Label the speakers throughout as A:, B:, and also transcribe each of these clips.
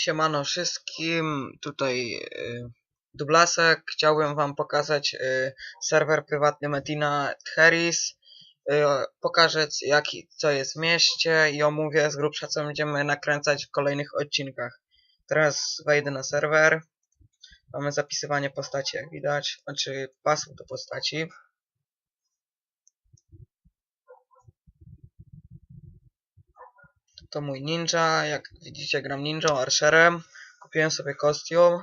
A: Siemano wszystkim, tutaj y, Dublasek. Chciałbym wam pokazać y, serwer prywatny Metina Tcheris. Y, pokażę jaki, co jest w mieście i omówię z grubsza co będziemy nakręcać w kolejnych odcinkach. Teraz wejdę na serwer. Mamy zapisywanie postaci jak widać, znaczy pasów do postaci. To mój ninja, jak widzicie gram ninją, archerem. Kupiłem sobie kostium.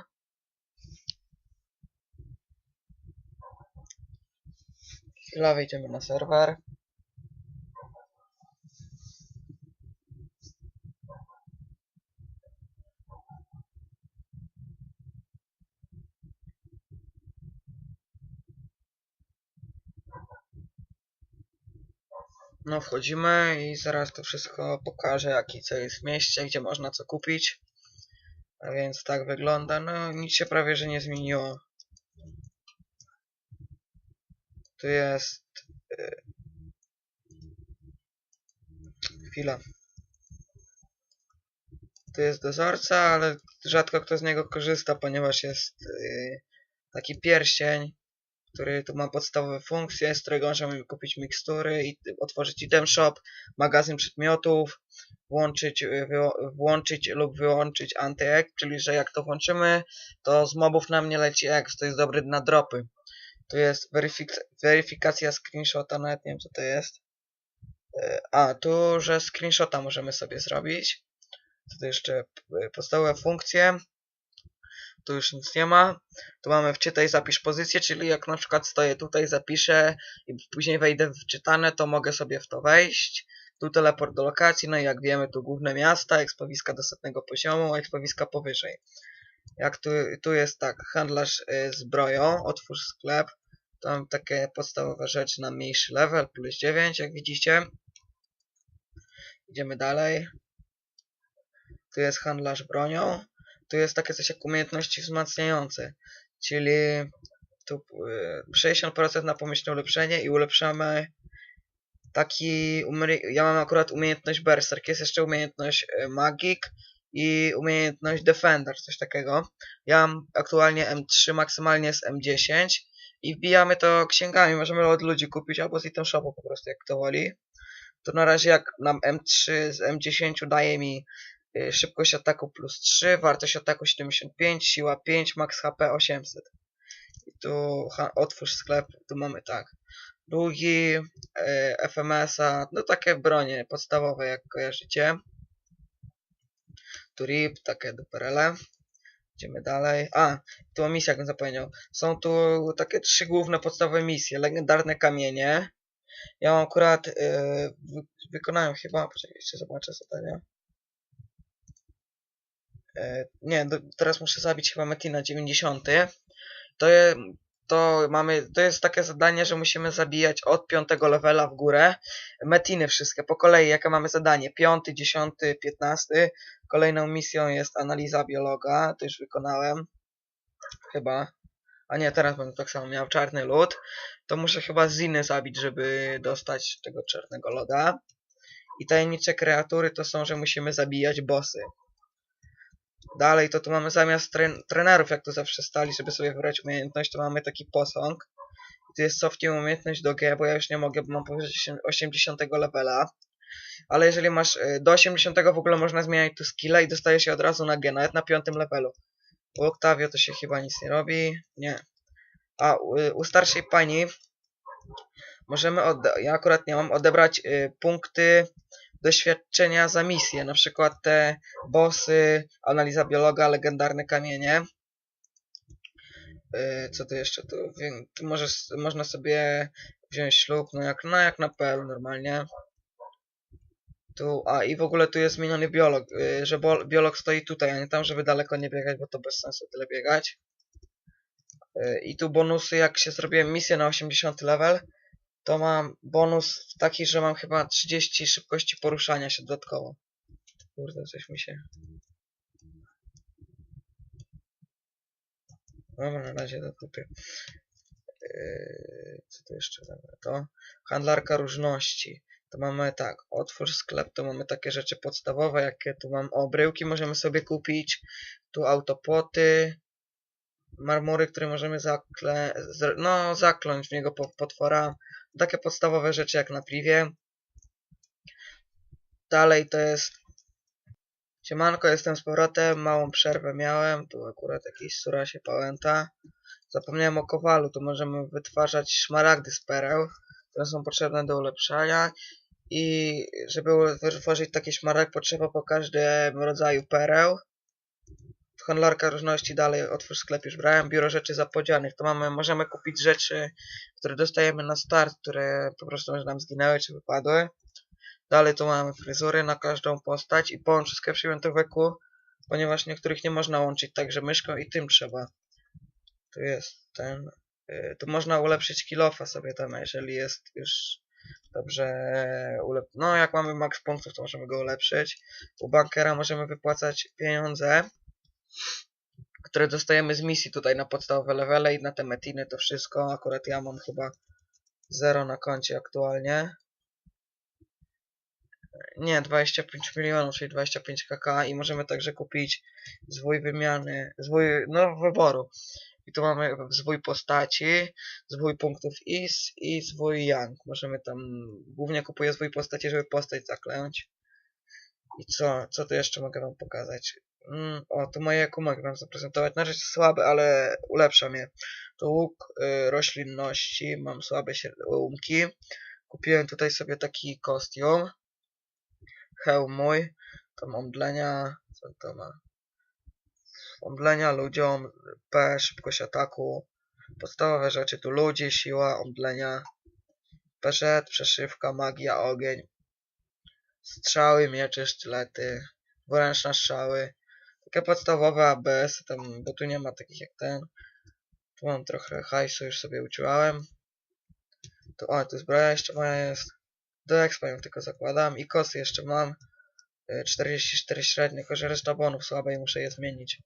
A: Chwila, wejdziemy na serwer. No wchodzimy i zaraz to wszystko pokażę, jaki co jest w mieście, gdzie można co kupić. A więc tak wygląda. No nic się prawie, że nie zmieniło. Tu jest... y, Chwila. Tu jest dozorca, ale rzadko kto z niego korzysta, ponieważ jest y, taki pierścień, który tu ma podstawowe funkcje, z którego możemy kupić mikstury i otworzyć item shop, magazyn przedmiotów, włączyć, wyło- włączyć lub wyłączyć anty-egg, czyli że jak to włączymy, to z mobów nam nie leci egg, to jest dobry na dropy. Tu jest weryfik- weryfikacja screenshota, nawet nie wiem co to jest. Y, A, tu, że screenshota możemy sobie zrobić. Tu jeszcze y, podstawowe funkcje. Tu już nic nie ma. Tu mamy wczytaj, zapisz pozycję, czyli jak na przykład stoję tutaj, zapiszę i później wejdę w wczytane, to mogę sobie w to wejść. Tu teleport do lokacji, no i jak wiemy, tu główne miasta, ekspowiska do setnego poziomu, ekspowiska powyżej. Jak tu, tu jest tak, handlarz y, zbroją, otwórz sklep. Tam takie podstawowe rzeczy na mniejszy level, plus 9, jak widzicie. Idziemy dalej. Tu jest handlarz bronią. Tu jest takie coś jak umiejętności wzmacniające, czyli tu y, 60% na pomyślne ulepszenie i ulepszamy taki, ja mam akurat umiejętność Berserk, jest jeszcze umiejętność y, Magic i umiejętność Defender, coś takiego. Ja mam aktualnie M3, maksymalnie jest M10 i wbijamy to księgami, możemy od ludzi kupić albo z item shopu po prostu, jak to woli. To na razie jak nam M3 z M10 daje mi szybkość ataku plus 3, wartość ataku 75, siła 5, max HP 800. I tu otwórz sklep, tu mamy tak. Długi, y, FMS-a, no takie bronie podstawowe jak kojarzycie. Tu RIP, takie duperele. Idziemy dalej. A, tu o misjach bym zapomniał. Są tu takie trzy główne podstawowe misje. Legendarne kamienie. Ja mam akurat, y, wy, wykonałem chyba, poczekaj, jeszcze zobaczę zadania. E, nie, do, teraz muszę zabić chyba Metina 90. To, je, to mamy, to jest takie zadanie, że musimy zabijać od 5 levela w górę. Metiny wszystkie po kolei, jakie mamy zadanie. 5, 10, 15. Kolejną misją jest analiza biologa, to już wykonałem. Chyba. A nie, teraz będę tak samo miał czarny lód. To muszę chyba Ziny zabić, żeby dostać tego czarnego loda. I tajemnicze kreatury to są, że musimy zabijać bossy. Dalej to tu mamy zamiast tren trenerów, jak to zawsze stali, żeby sobie wybrać umiejętność, to mamy taki posąg. Tu jest cofnij umiejętność do G, bo ja już nie mogę, bo mam powyżej 80 levela. Ale jeżeli masz y, do 80 w ogóle można zmieniać tu skilla i dostajesz się od razu na G, nawet na 5 levelu. U Octavio to się chyba nic nie robi. Nie. A u, u starszej pani możemy ja akurat nie mam odebrać y, punkty doświadczenia za misję, na przykład te bossy, analiza biologa, legendarne kamienie. Yy, co tu jeszcze? Tu, tu możesz, można sobie wziąć ślub, no jak, no jak na PL normalnie. Tu, a i w ogóle tu jest zmieniony biolog, yy, że biolog stoi tutaj, a nie tam, żeby daleko nie biegać, bo to bez sensu tyle biegać. Yy, I tu bonusy, jak się zrobiłem misję na 80 level, to mam bonus taki, że mam chyba 30 szybkości poruszania się dodatkowo. Kurde, coś mi się... Dobra, na razie do dupy. Yy, co tu jeszcze? To handlarka różności. To mamy tak, otwórz sklep, to mamy takie rzeczy podstawowe, jakie tu mam obryłki, możemy sobie kupić, tu autopoty, marmury, które możemy zakle, no, zakląć w niego po- potwora, takie podstawowe rzeczy jak na privie. Dalej to jest Siemanko, jestem z powrotem, małą przerwę miałem, tu akurat jakiś sura się pałęta. Zapomniałem o kowalu, tu możemy wytwarzać szmaragdy z pereł, które są potrzebne do ulepszania. I żeby wytworzyć taki szmaragd potrzeba po każdym rodzaju pereł. Handlarka różności dalej, otwórz sklep już brałem, biuro rzeczy zapodzianych. To mamy, możemy kupić rzeczy, które dostajemy na start, które po prostu może nam zginęły czy wypadły. Dalej tu mamy fryzury na każdą postać i połącz wszystkie przyjęte wieku, ponieważ niektórych nie można łączyć także myszką i tym trzeba. Tu jest ten. y, Tu można ulepszyć kilofa sobie tam, jeżeli jest już dobrze ulep... No, jak mamy max punktów, to możemy go ulepszyć. U bankera możemy wypłacać pieniądze, które dostajemy z misji tutaj na podstawowe levele i na te metiny, to wszystko. Akurat ja mam chyba 0 na koncie aktualnie. Nie, 25 milionów, czyli 25 kk i możemy także kupić zwój wymiany, zwój, no wyboru. I tu mamy zwój postaci, zwój punktów IS i zwój Young. Możemy tam, głównie kupuję zwój postaci, żeby postać zaklęć. I co, co tu jeszcze mogę wam pokazać? Mm, o, to moje mogę wam zaprezentować. Na razie słabe, ale ulepszam je. To łuk y, roślinności, mam słabe łumki. Kupiłem tutaj sobie taki kostium. Hełm mój, tam omdlenia, co to ma? Omdlenia ludziom, P, szybkość ataku, podstawowe rzeczy tu ludzi, siła, omdlenia, PZ, przeszywka, magia, ogień, strzały, miecze, sztylety, dwuręczne strzały, takie podstawowe ABS, tam, bo tu nie ma takich jak ten. Tu mam trochę hajsu, już sobie uciłałem. Tu, o, tu zbroja jeszcze moja jest. Do expa ją tylko zakładam i kosy jeszcze mam. Y, 44 średnie, tylko że reszta bonów słabe i muszę je zmienić.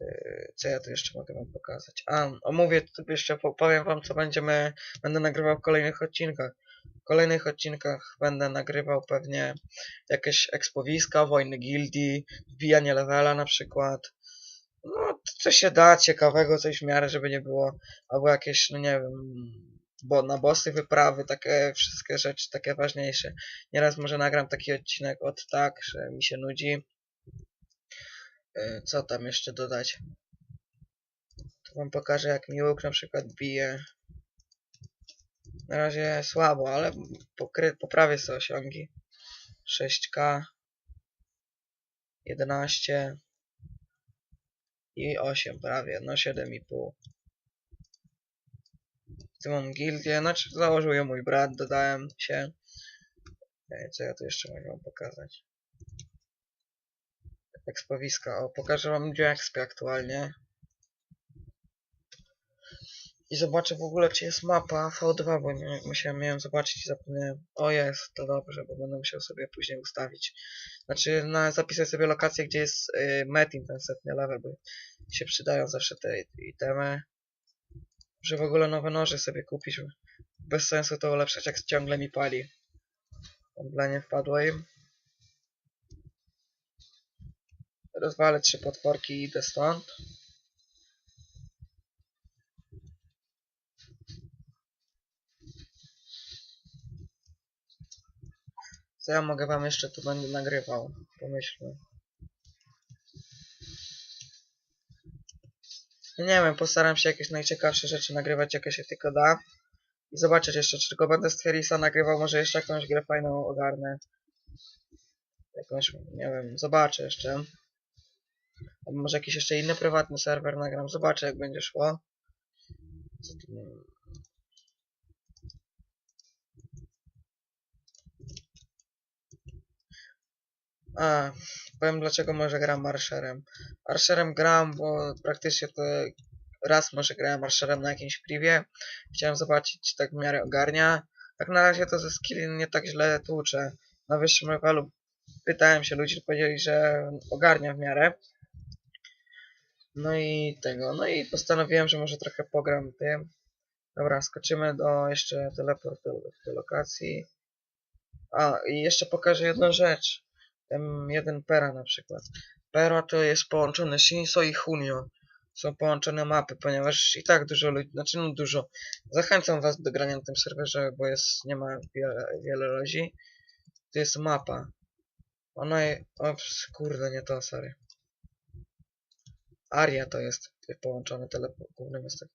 A: Y, Co ja tu jeszcze mogę wam pokazać? A, omówię, jeszcze po- powiem wam co będziemy, będę nagrywał w kolejnych odcinkach. W kolejnych odcinkach będę nagrywał pewnie jakieś ekspowiska, wojny gildii, wbijanie levela na przykład. No, co się da ciekawego, coś w miarę, żeby nie było, albo jakieś, no nie wiem, bo na bossy wyprawy, takie wszystkie rzeczy, takie ważniejsze. Nieraz może nagram taki odcinek od tak, że mi się nudzi. Y, Co tam jeszcze dodać? To wam pokażę jak mi łuk na przykład bije. Na razie słabo, ale poprawię sobie osiągi. 6k 11 i 8 prawie, no 7,5. Tu mam gildię, znaczy założył ją mój brat, dodałem się. Ej, Co ja tu jeszcze mogę wam pokazać? Ekspowiska, o pokażę wam gdzie expie aktualnie. I zobaczę w ogóle czy jest mapa V2, bo nie, musiałem miałem zobaczyć i zapomniałem. O jest, to dobrze, bo będę musiał sobie później ustawić. Znaczy na, zapisać sobie lokację, gdzie jest y, Metin, ten setny level, bo się przydają zawsze te itemy. Muszę w ogóle nowe noże sobie kupić. Bez sensu to ulepszać, jak ciągle mi pali. Omdlenie wpadło im. Rozwalę trzy potworki i idę stąd. Co ja mogę wam jeszcze tu będę nagrywał? Pomyślmy. No Nie wiem, postaram się jakieś najciekawsze rzeczy nagrywać, jakie się tylko da. I zobaczyć jeszcze, czy tylko będę z Theresa nagrywał, może jeszcze jakąś grę fajną ogarnę. Jakąś, nie wiem, zobaczę jeszcze. Albo może jakiś jeszcze inny prywatny serwer nagram, zobaczę jak będzie szło. Co tu A, powiem dlaczego może gram Marsherem. Marsherem gram, bo praktycznie to raz może grałem Marsherem na jakimś privie. Chciałem zobaczyć, czy tak w miarę ogarnia. Tak na razie to ze skilli nie tak źle tłuczę. Na wyższym levelu pytałem się ludzi, powiedzieli, że ogarnia w miarę. No i tego, no i postanowiłem, że może trochę pogram tym. Dobra, skoczymy do jeszcze teleport do, do lokacji. A, i jeszcze pokażę jedną rzecz. Ten jeden Pera na przykład. Pera to jest połączone Shinso i Hunio. Są połączone mapy, ponieważ i tak dużo ludzi, znaczy no dużo. Zachęcam was do grania na tym serwerze, bo jest, nie ma wiele, wiele ludzi. To jest mapa. Ona je, ops, kurde, nie to, sorry. Aria to jest połączone teleport, główny miastek.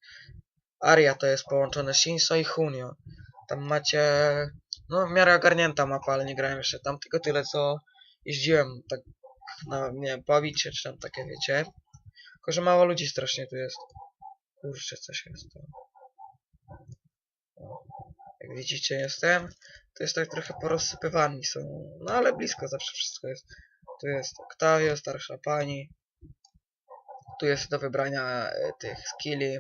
A: Aria to jest połączone Shinso i Hunio. Tam macie, no w miarę ogarnięta mapa, ale nie grałem jeszcze tam, tylko tyle co jeździłem, tak, na, nie wiem, bawić się, czy tam takie, wiecie. Tylko, że mało ludzi strasznie tu jest. Kurczę, coś jest to. Jak widzicie, jestem. To jest tak trochę porozsypywani są, no ale blisko zawsze wszystko jest. Tu jest Octavio, starsza pani. Tu jest do wybrania e, tych skilli.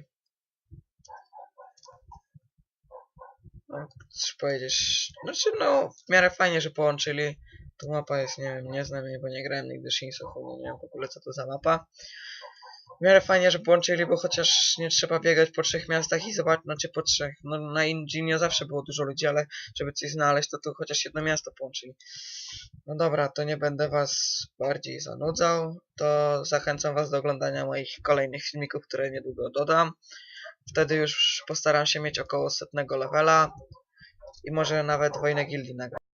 A: No, coś powiedzieć. Znaczy, no, w miarę fajnie, że połączyli. Tu mapa jest, nie wiem, nie znam jej, bo nie grałem nigdy Shinso, nie wiem w ogóle co to za mapa. W miarę fajnie, że połączyli, bo chociaż nie trzeba biegać po trzech miastach i zobaczyć, znaczy po trzech. No na Inginie zawsze było dużo ludzi, ale żeby coś znaleźć, to tu chociaż jedno miasto połączyli. No dobra, to nie będę was bardziej zanudzał. To zachęcam was do oglądania moich kolejnych filmików, które niedługo dodam. Wtedy już postaram się mieć około setnego levela i może nawet wojnę gildii nagrać.